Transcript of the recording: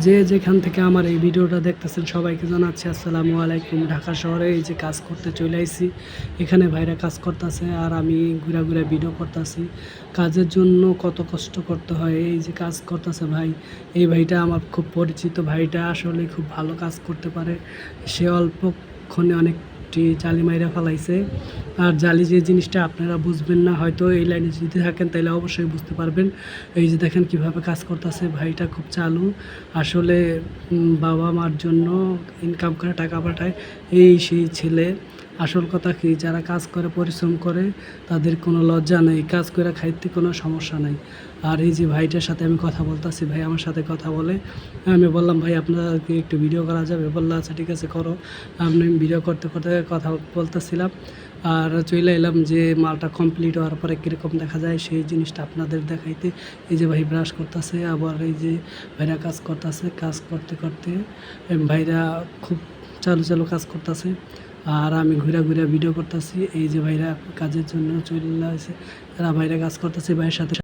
যে যেখান থেকে আমার এই ভিডিওটা দেখতেছেন সবাইকে জানাচ্ছি, আসসালামু আলাইকুম। ঢাকা শহরে এই যে কাজ করতে চলে আইসি এখানে ভাইরা কাজ করতেছে আর আমি ঘুরা ঘুরে ভিডিও করতেছি। কাজের জন্য কত কষ্ট করতে হয়, এই যে কাজ করতেছে ভাই। এই ভাইটা আমার খুব পরিচিত, ভাইটা আসলে খুব ভালো কাজ করতে পারে। সে অল্পক্ষণে অনেকটি জালি মাইরা ফেলাইছে। আর জালি যে জিনিসটা আপনারা বুঝবেন না, হয়তো এই লাইনে যদি থাকেন তাহলে অবশ্যই বুঝতে পারবেন। এই যে দেখেন কীভাবে কাজ করতেছে ভাইটা খুব চালু। আসলে বাবা মার জন্য ইনকাম করে টাকা পাঠায়। এই সেই ছেলে আসল কথা কি, যারা কাজ করে, পরিশ্রম করে, তাদের কোনো লজ্জা নেই, কাজ করে খাইতে কোনো সমস্যা নাই। আর এই যে ভাইটার সাথে আমি কথা বলতেছি, ভাই আমার সাথে কথা বলে, আমি বললাম, ভাই আপনাকে একটু ভিডিও করা যাবে? বলল আচ্ছা ঠিক আছে, করো। আমি ভিডিও করতে করতে কথা বলতেছিলাম। আর চলে এলাম যে মালটা কমপ্লিট হওয়ার পরে কীরকম দেখা যায়, সেই জিনিসটা আপনাদের দেখাইতে। এই যে ভাই ব্রাশ করতেছে, আবার এই যে ভাইরা কাজ করতেছে, কাজ করতে করতে, ভাইরা খুব চালু চালু কাজ করতেছে। আর আমি ঘুরা ঘুরা ভিডিও করতেছি। এই যে ভাইরা কাজের জন্য চলে আসে তারা ভাইরা কাজ করতেছে, ভাইয়ের সাথে